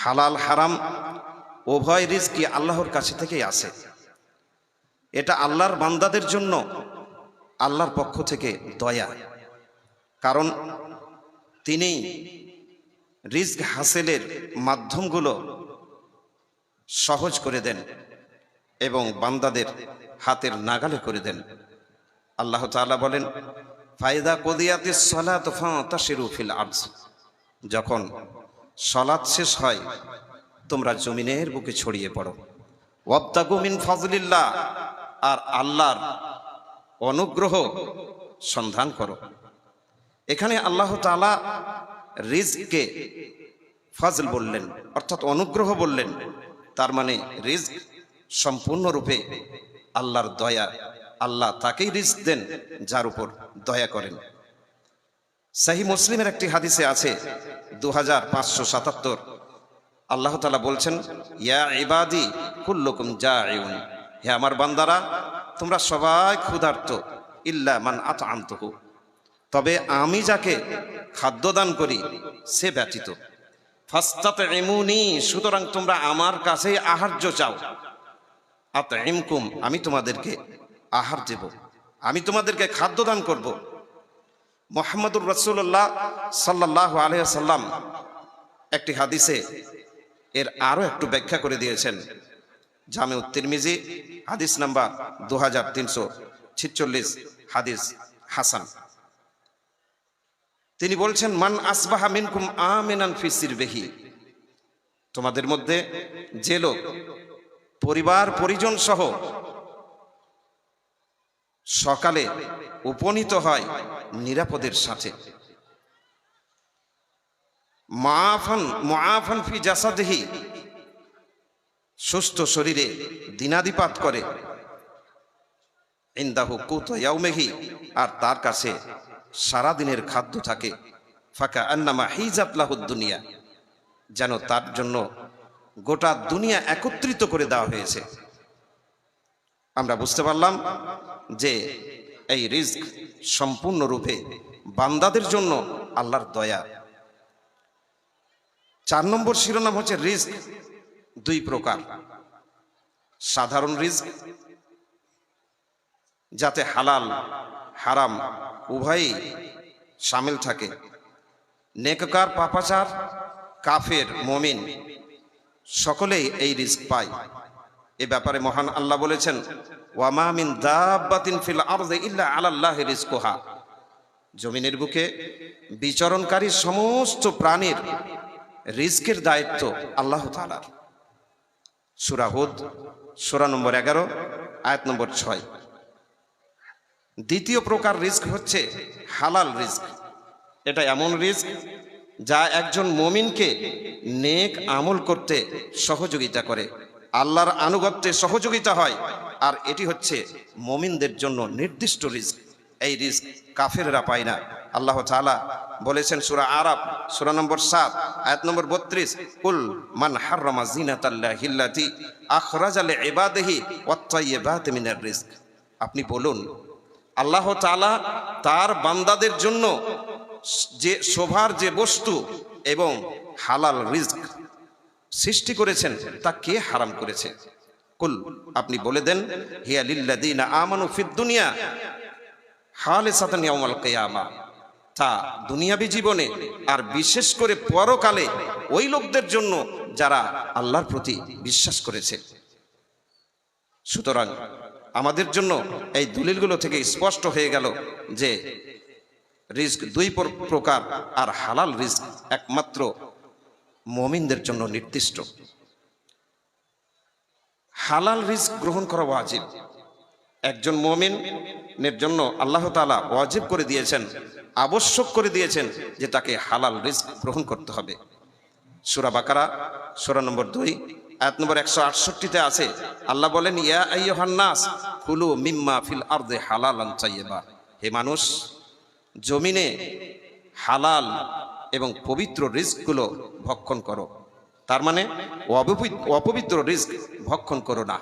হালাল হারাম, উভয় রিজকি আল্লাহর কাছে থেকেই আসে এটা আল্লাহর বান্দাদের জন্য আল্লাহর পক্ষ থেকে দয়া। কারণ তিনি রিস্ক হাসিলের মাধ্যমগুলো সহজ করে দেন এবং বান্দাদের হাতের নাগালে করে দেন। আল্লাহ তাআলা বলেন ফায়দা কদিয়াতে সলাত ফাতাশিরু ফিল আরজ। যখন সলাৎ শেষ হয়, তোমরা জমিনের বুকে ছড়িয়ে পড়ো। ওয়াবতাগু মিন ফজলিল্লাহ, আর আল্লাহর অনুগ্রহ সন্ধান করো। এখানে আল্লাহ তাআলা রিজকে ফজল বললেন, অর্থাৎ অনুগ্রহ বললেন। তার মানে রিজক সম্পূর্ণরূপে আল্লাহর দয়া, আল্লাহ তাকেই রিজক দেন যার উপর দয়া করেন। সাহি মুসলিমের একটি হাদিসে আছে দু হাজার পাঁচশো সাতাত্তর। আল্লাহ তালা বলছেন, ইয়া ইবাদি কুল্লুকুম যা হে আমার বান্দারা, তোমরা সবাই ক্ষুধার্ত, ইল্লা মান আত আন্তহু তবে আমি যাকে খাদ্যদান করি, সে ব্যতীত। ফাস্তাতে এমুনি সুতরাং তোমরা আমার কাছেই আহার্য চাও। আত এমকুম আমি তোমাদেরকে আহার দেব। আমি তোমাদেরকে খাদ্যদান করব। মোহাম্মদুর রসুল্লাহ সাল্লাহ আলহাম একটি হাদিসে এর আরও একটু ব্যাখ্যা করে দিয়েছেন। জামে উত্তিরমিজি হাদিস নাম্বার দু হাজার তিনশো ছিচল্লিশ, হাদিস হাসান। তিনি বলছেন, মান আসবাহা মিনকুম আমিনান ফিসির বেহি তোমাদের মধ্যে যে লোক পরিবার পরিজন সহ সকালে উপনীত হয় নিরাপদের সাথে। মাফান মাফান ফি জাসাদেহি। সুস্থ শরীরে দিনাদিপাত করে। ইন্দাহু কুত ইয়াউমেহি, আর তার কাছে সারাদিনের খাদ্য থাকে। ফাঁকা আন্নামা হিজাতলাহুদ দুনিয়া, যেন তার জন্য গোটা দুনিয়া একত্রিত করে দেওয়া হয়েছে। আমরা বুঝতে পারলাম যে এই রিস্ক সম্পূর্ণরূপে বান্দাদের জন্য আল্লাহর দয়া। চার নম্বর শিরোনাম হচ্ছে রিস্ক দুই প্রকার। সাধারণ রিস্ক যাতে হালাল, হারাম উভয়ই সামিল থাকে। নেককার, পাপাচার, কাফের, মমিন সকলেই এই রিস্ক পায়। এ ব্যাপারে মহান আল্লাহ বলেছেন রিজকুহা। জমিনের বুকে বিচরণকারী সমস্ত প্রাণীর রিস্কের দায়িত্ব আল্লাহ তাআলার সূরা হুদ, সূরা নম্বর এগারো, আয়াত নম্বর ছয়। দ্বিতীয় প্রকার রিস্ক হচ্ছে হালাল রিস্ক এটা এমন রিস্ক যা একজন মমিনকে নেক আমল করতে সহযোগিতা করে। আল্লাহর আনুগত্যে সহযোগিতা হয়। আর এটি হচ্ছে মমিনদের জন্য নির্দিষ্ট রিস্ক এই রিস্ক কাফেররা পায় না। আল্লাহ তাআলা বলেছেন সুরা আরব সূরা নম্বর সাত, আয়াত নম্বর বত্রিশ, কুল মান জিনাতাল্লাহি আল্লাতি আখরাজা তাইয়্যিবাতি মিনার রিস্ক আপনি বলুন, আল্লাহ তাআলা তার বান্দাদের জন্য যে শোভার যে বস্তু এবং হালাল রিস্ক সৃষ্টি করেছেন, তা কে হারাম করেছে? কুল, আপনি বলে দেন, হিয়া লিল্লাদিনা আমানু ফিদ দুনিয়া, হালিসাতান ইয়াউমাল কিয়ামা। তা দুনিয়াবি জীবনে আর বিশেষ করে পরকালে ওই লোকদের জন্য যারা আল্লাহর প্রতি বিশ্বাস করেছে। সুতরাং আমাদের জন্য এই দলিলগুলো থেকে স্পষ্ট হয়ে গেল যে রিস্ক দুই প্রকার আর হালাল রিস্ক একমাত্র মমিনদের জন্য নির্দিষ্ট। হালাল রিস্ক গ্রহণ করা ওয়াজিব। একজন মমিনের জন্য আল্লাহ তাআলা ওয়াজিব করে দিয়েছেন, আবশ্যক করে দিয়েছেন যে তাকে হালাল রিস্ক গ্রহণ করতে হবে। সুরা বাকারা, সুরা নম্বর দুই, আয়াত নম্বর একশো আটষট্টিতে আছে, আল্লাহ বলেন, ইয়া কুলু মিম্মা ফিল আরদে হালালান তাইয়্যিবা। হে মানুষ, জমিনে হালাল এবং পবিত্র রিস্কগুলো ভক্ষণ করো। তার মানে অপবি- অপবিত্র রিস্ক ভক্ষণ করো না।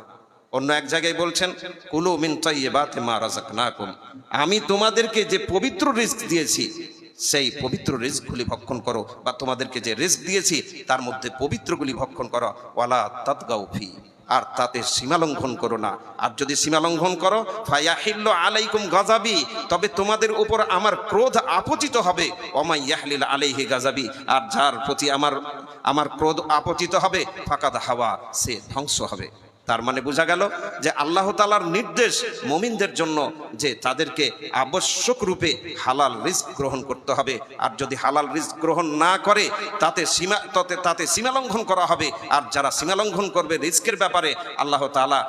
অন্য এক জায়গায় বলছেন, কুলু মিন তাইয়্যিবাতি মা রাযাকনাকুম। আমি তোমাদেরকে যে পবিত্র রিস্ক দিয়েছি, সেই পবিত্র রিস্কগুলি ভক্ষণ করো বা তোমাদেরকে যে রিস্ক দিয়েছি, তার মধ্যে পবিত্রগুলি ভক্ষণ করো। ওয়ালা তৎগাউফি আর তাতে সীমালঙ্ঘন করো না। আর যদি সীমালঙ্ঘন করো, ফায়াহিল্ল আলাইকুম গাজাবি তবে তোমাদের উপর আমার ক্রোধ আপতিত হবে। অমাই ইয়াহলিল আলাইহি গাজাবি আর যার প্রতি আমার আমার ক্রোধ আপতিত হবে ফাঁকা হাওয়া, সে ধ্বংস হবে। তার মানে বোঝা গেল যে আল্লাহ তালার নির্দেশ মমিনদের জন্য যে তাদেরকে আবশ্যক রূপে হালাল রিস্ক গ্রহণ করতে হবে। আর যদি হালাল রিস্ক গ্রহণ না করে, তাতে সীমা, তাতে তাতে সীমালঙ্ঘন করা হবে। আর যারা সীমালঙ্ঘন করবে রিস্কের ব্যাপারে, আল্লাহ তালা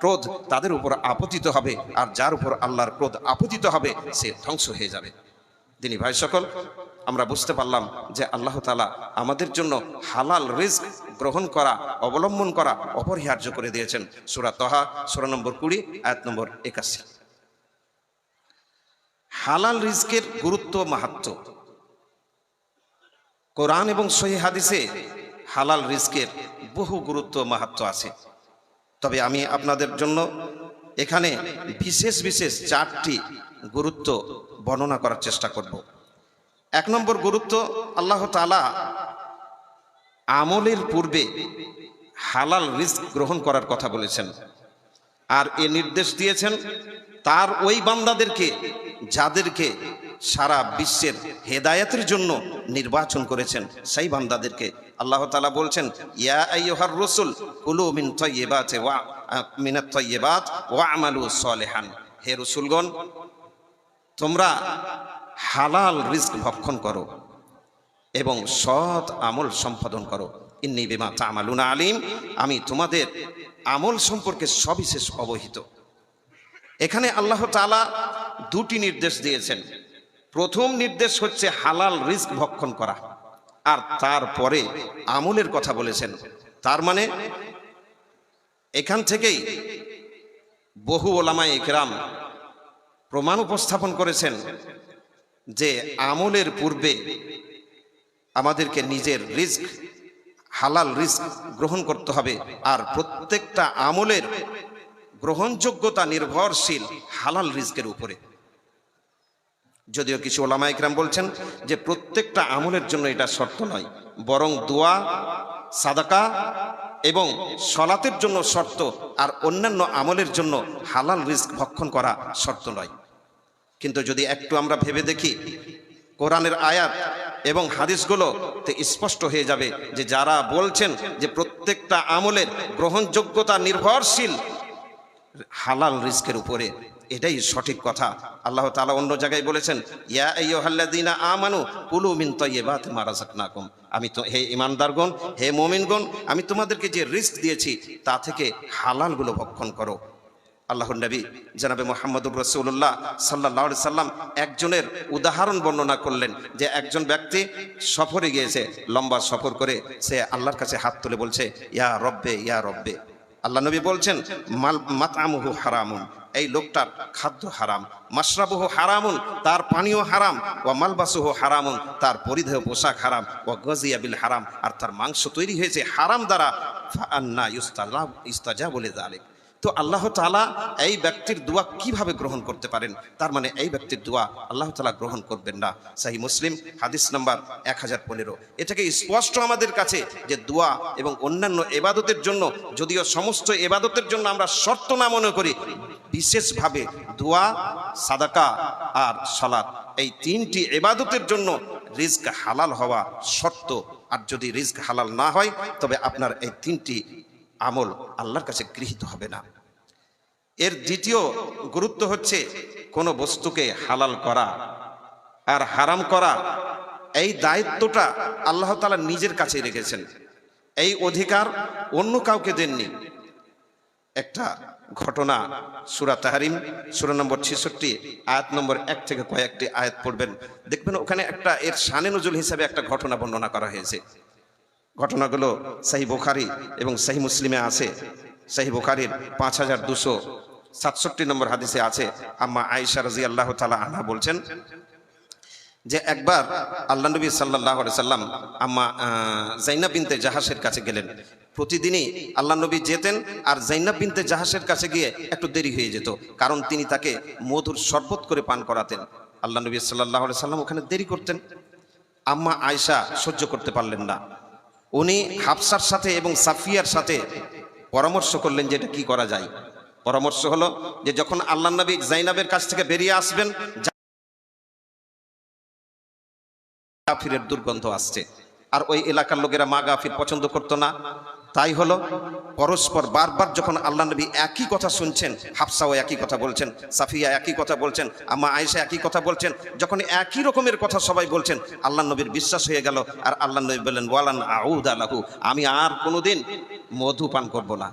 ক্রোধ তাদের উপর আপতিত হবে। আর যার উপর আল্লাহর ক্রোধ আপতিত হবে, সে ধ্বংস হয়ে যাবে। তিনি ভাই সকল আমরা বুঝতে পারলাম যে আল্লাহ তালা আমাদের জন্য হালাল রিস্ক গ্রহণ করা, অবলম্বন করা অপরিহার্য করে দিয়েছেন। সুরা তহা, সুরা নম্বর কুড়ি, আয়াত নম্বর একাশি। হালাল রিস্কের গুরুত্ব মাহাত্ম কোরআন এবং সহি হাদিসে হালাল রিস্কের বহু গুরুত্ব মাহাত্ম আছে। তবে আমি আপনাদের জন্য এখানে বিশেষ বিশেষ চারটি গুরুত্ব বর্ণনা করার চেষ্টা করব। এক নম্বর গুরুত্ব আল্লাহ তালা আমলের পূর্বে হালাল রিস্ক গ্রহণ করার কথা বলেছেন। আর এ নির্দেশ দিয়েছেন তার ওই বান্দাদেরকে যাদেরকে সারা বিশ্বের হেদায়েতের জন্য নির্বাচন করেছেন, সেই বান্দাদেরকে আল্লাহ তালা বলছেন, ইয়া আইয়ুহার রসুল, কুলু মিন তয়্যিবাতি ওয়া মিনাত তয়্যিবাত ওয়া আমালু সলিহান। হে রসুলগণ, তোমরা হালাল রিস্ক ভক্ষণ করো এবং সৎ আমল সম্পাদন করো। ইন্নি বিমা তামালুনা আলিম, আমি তোমাদের আমল সম্পর্কে সবিশেষ অবহিত। এখানে আল্লাহ তাআলা দুটি নির্দেশ দিয়েছেন। প্রথম নির্দেশ হচ্ছে হালাল রিস্ক ভক্ষণ করা। আর তারপরে আমলের কথা বলেছেন। তার মানে এখান থেকেই বহু ওলামায় একরাম প্রমাণ উপস্থাপন করেছেন যে আমলের পূর্বে আমাদেরকে নিজের রিস্ক, হালাল রিস্ক গ্রহণ করতে হবে। আর প্রত্যেকটা আমলের গ্রহণযোগ্যতা নির্ভরশীল হালাল রিস্কের উপরে। যদিও কিছু ওলামা ইকরাম বলছেন যে প্রত্যেকটা আমলের জন্য এটা শর্ত নয়, বরং দোয়া, সাদাকা এবং সলাতের জন্য শর্ত, আর অন্যান্য আমলের জন্য হালাল রিস্ক ভক্ষণ করা শর্ত নয়। কিন্তু যদি একটু আমরা ভেবে দেখি, কোরআনের আয়াত এবং হাদিসগুলো তে স্পষ্ট হয়ে যাবে যে যারা বলছেন যে প্রত্যেকটা আমলের গ্রহণযোগ্যতা নির্ভরশীল, হালাল রিস্কের উপরে, এটাই সঠিক কথা। আল্লাহ তাআলা অন্য জায়গায় বলেছেন, ইয়া আইয়ুহাল্লাযীনা আমানু কুলু মিন তাইয়্যিবাতি মা রাযাকনাকুম। আমি তো, হে ইমানদারগণ হে মুমিনগণ, আমি তোমাদেরকে যে রিস্ক দিয়েছি তা থেকে হালালগুলো ভক্ষণ করো। আল্লাহর নবী জনাবে মোহাম্মদুর রসুল্লাহ সাল্লাহ সাল্লাম একজনের উদাহরণ বর্ণনা করলেন যে একজন ব্যক্তি সফরে গিয়েছে, লম্বা সফর করে সে আল্লাহর কাছে হাত তুলে বলছে, ইয়া রব্বে ইয়া রব্বে। আল্লাহ নবী বলছেন, মাল মাতামুহু হারামুন। এই লোকটার খাদ্য হারাম মাসরাবুহু হারামুন, তার পানীয় হারাম ও মালবাসুহু হারামুন, তার পরিধেয় পোশাক হারাম ও গজিয়াবিল হারাম, আর তার মাংস তৈরি হয়েছে হারাম দ্বারা ইস্তাজা বলে জালেক তো আল্লাহ তালা এই ব্যক্তির দোয়া কীভাবে গ্রহণ করতে পারেন? তার মানে এই ব্যক্তির দোয়া আল্লাহ তালা গ্রহণ করবেন না। সাহি মুসলিম, হাদিস নাম্বার এক হাজার পনেরো। এটাকে স্পষ্ট আমাদের কাছে যে দোয়া এবং অন্যান্য এবাদতের জন্য, যদিও সমস্ত এবাদতের জন্য আমরা শর্ত না মনে করি, বিশেষভাবে দোয়া, সাদাকা আর সালাত, এই তিনটি এবাদতের জন্য রিস্ক হালাল হওয়া শর্ত। আর যদি রিস্ক হালাল না হয়, তবে আপনার এই তিনটি আমল আল্লাহর কাছে গৃহীত হবে না। এর দ্বিতীয় গুরুত্ব হচ্ছে কোনো বস্তুকে হালাল করা আর হারাম করা। এই দায়িত্বটা আল্লাহ তালা নিজের কাছে রেখেছেন। এই অধিকার অন্য কাউকে দেননি। একটা ঘটনা সুরা তাহারিম, সুরা নম্বর ছেষট্টি, আয়াত নম্বর এক থেকে কয়েকটি আয়াত পড়বেন। দেখবেন ওখানে একটা এর শানে নজুল হিসাবে একটা ঘটনা বর্ণনা করা হয়েছে। ঘটনাগুলো সাহি বোখারি এবং সাহি মুসলিমে আছে। সাহি বোখারির পাঁচ হাজার দুশো সাতষট্টি নম্বর হাদিসে আছে আম্মা আয়েশা রাজি আল্লাহ তালা আনহা বলছেন যে একবার আল্লাহ নবী সাল্লাহ সাল্লাম আম্মা আহ, জাইনাব বিনতে জাহাসের কাছে গেলেন। প্রতিদিনই আল্লাহ নবী যেতেন আর জাইনাব বিনতে জাহাসের কাছে গিয়ে একটু দেরি হয়ে যেত কারণ তিনি তাকে মধুর শরবত করে পান করাতেন। আল্লাহ নবী সাল্লাহ সাল্লাম ওখানে দেরি করতেন। আম্মা আয়সা সহ্য করতে পারলেন না। উনি হাফসার সাথে এবং সাফিয়ার সাথে পরামর্শ করলেন যে এটা কি করা যায়। পরামর্শ হলো যে যখন আল্লাহ নবী জাইনাবের কাছ থেকে বেরিয়ে আসবেন গাফিরের দুর্গন্ধ আসছে। আর ওই এলাকার লোকেরা মা গাফির পছন্দ করতো না। তাই হলো পরস্পর বারবার যখন আল্লাহ নবী একই কথা শুনছেন, হাফসাও একই কথা বলছেন, সাফিয়া একই কথা বলছেন, আম্মা আয়েশা একই কথা বলছেন, যখন একই রকমের কথা সবাই বলছেন, আল্লাহ নবীর বিশ্বাস হয়ে গেল আর আল্লাহ নবী বললেন, ওয়ালান আউদ আলাহু আমি আর কোনোদিন মধু পান করব না।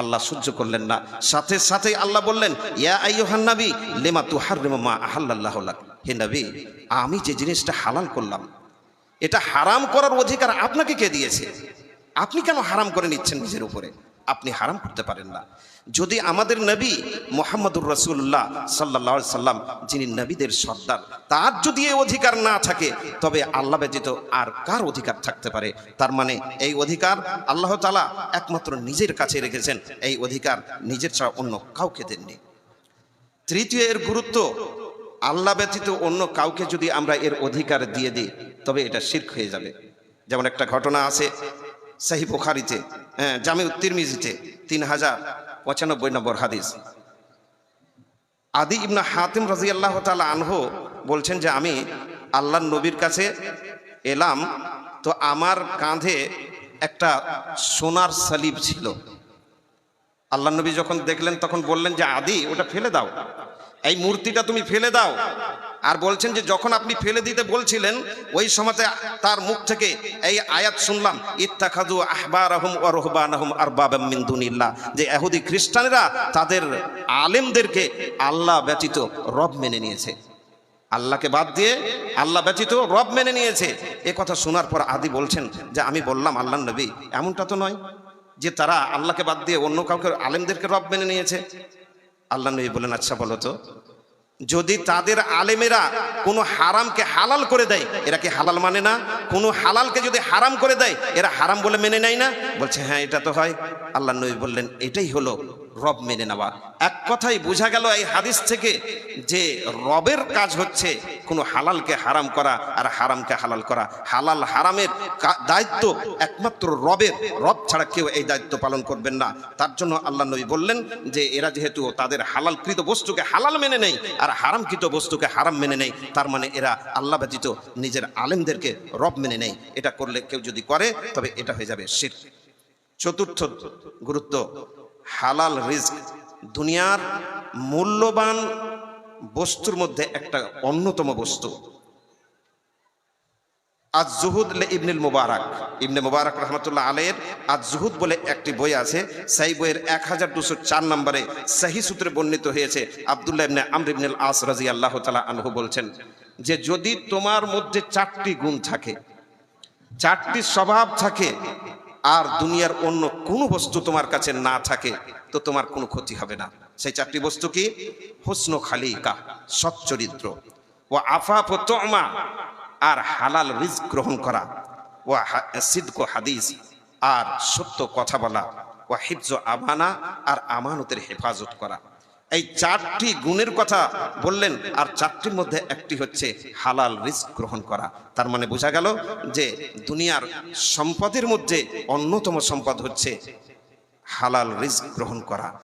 আল্লাহ সহ্য করলেন না। সাথে সাথে আল্লাহ বললেন, ইয়া আইয়ুহান নবী, লেমা তুহাররিমু মা আহাল্লাল্লাহু লাক। হে নবী, আমি যে জিনিসটা হালাল করলাম, এটা হারাম করার অধিকার আপনাকে কে দিয়েছে? আপনি কেন হারাম করে নিচ্ছেন নিজের উপরে? আপনি হারাম করতে পারেন না। যদি আমাদের নবী মোহাম্মদুর রসুল্লাহ সাল্লা সাল্লাম, যিনি নবীদের সর্দার, তার যদি এই অধিকার না থাকে, তবে আল্লাহ ব্যতীত আর কার অধিকার থাকতে পারে? তার মানে এই অধিকার আল্লাহ তালা একমাত্র নিজের কাছে রেখেছেন, এই অধিকার নিজের ছাড়া অন্য কাউকে দেননি। তৃতীয়, এর গুরুত্ব, আল্লাহ ব্যতীত অন্য কাউকে যদি আমরা এর অধিকার দিয়ে দিই, তবে এটা শির্ক হয়ে যাবে। যেমন একটা ঘটনা আছে সাহি বুখারিতে হ্যাঁ জামে উত্তিরমিজিতে তিন হাজার পঁচানব্বই নম্বর হাদিস। আদি ইবনা হাতিম রাজি আল্লাহ তালা আনহো বলছেন যে, আমি আল্লাহ নবীর কাছে এলাম, তো আমার কাঁধে একটা সোনার সালিব ছিল। আল্লাহ নবী যখন দেখলেন, তখন বললেন যে, আদি, ওটা ফেলে দাও। এই মূর্তিটা তুমি ফেলে দাও। আর বলছেন যে যখন আপনি ফেলে দিতে বলছিলেন, ওই সময়তে তার মুখ থেকে এই আয়াত শুনলাম ইত্তাখাদু আহবার আহম ও রহবান আহম আর দুনিল্লাহ। যে এহুদি খ্রিস্টানেরা তাদের আলেমদেরকে আল্লাহ ব্যতীত রব মেনে নিয়েছে। আল্লাহকে বাদ দিয়ে আল্লাহ ব্যতীত রব মেনে নিয়েছে। এ কথা শোনার পর আদি বলছেন যে, আমি বললাম আল্লাহ নবী। এমনটা তো নয় যে তারা আল্লাহকে বাদ দিয়ে অন্য কাউকে আলেমদেরকে রব মেনে নিয়েছে। আল্লাহ নবী বলেন আচ্ছা বলো তো যদি তাদের আলেমেরা কোনো হারামকে হালাল করে দেয়, এরা কি হালাল মানে না? কোনো হালালকে যদি হারাম করে দেয়, এরা হারাম বলে মেনে নেয় না? বলছে হ্যাঁ এটা তো হয়। আল্লাহ নবী বললেন, এটাই হলো রব মেনে নেওয়া। এক কথাই বোঝা গেল এই হাদিস থেকে যে রবের কাজ হচ্ছে কোনো হালালকে হারাম করা আর হারামকে হালাল করা। হালাল হারামের দায়িত্ব একমাত্র রবের। রব ছাড়া কেউ এই দায়িত্ব পালন করবেন না। তার জন্য আল্লাহ নবী বললেন যে এরা যেহেতু তাদের হালালকৃত বস্তুকে হালাল মেনে নেই আর হারামকৃত বস্তুকে হারাম মেনে নেই, তার মানে এরা আল্লাহ ব্যতীত নিজের আলেমদেরকে রব মেনে নেই। এটা করলে কেউ যদি করে, তবে এটা হয়ে যাবে শির। চতুর্থ গুরুত্ব হালাল রিস্ক দুনিয়ার মূল্যবান বস্তুর মধ্যে একটা অন্যতম বস্তু। আজ জুহুদ ইবনুল মুবারক। ইবনে মুবারক রহমতুল্লাহ আলের আজ জুহুদ বলে একটি বই আছে। সেই বইয়ের এক হাজার দুশো চার নম্বরে সাহি সূত্রে বর্ণিত হয়েছে। আবদুল্লাহ ইবনে আমর ইবনুল আস রাজি আল্লাহ তালা আনহু বলছেন, যে যদি তোমার মধ্যে চারটি গুণ থাকে, চারটি স্বভাব থাকে আর দুনিয়ার অন্য কোনো বস্তু তোমার কাছে না থাকে, তো তোমার কোনো ক্ষতি হবে না। সেই চারটি বস্তু কি? হুসন খালিকা, সৎ চরিত্র। ও আফাফ তোমা, আর হালাল রিজ গ্রহণ করা। ও সিদ্ক হাদিস, আর সত্য কথা বলা। ও হিফজ আমানা, আর আমানতের হেফাজত করা। এই চারটি গুণের কথা বললেন আর চারটির মধ্যে একটি হচ্ছে হালাল রিস্ক গ্রহণ করা। তার মানে বোঝা গেল যে দুনিয়ার সম্পদের মধ্যে অন্যতম সম্পদ হচ্ছে হালাল রিস্ক গ্রহণ করা।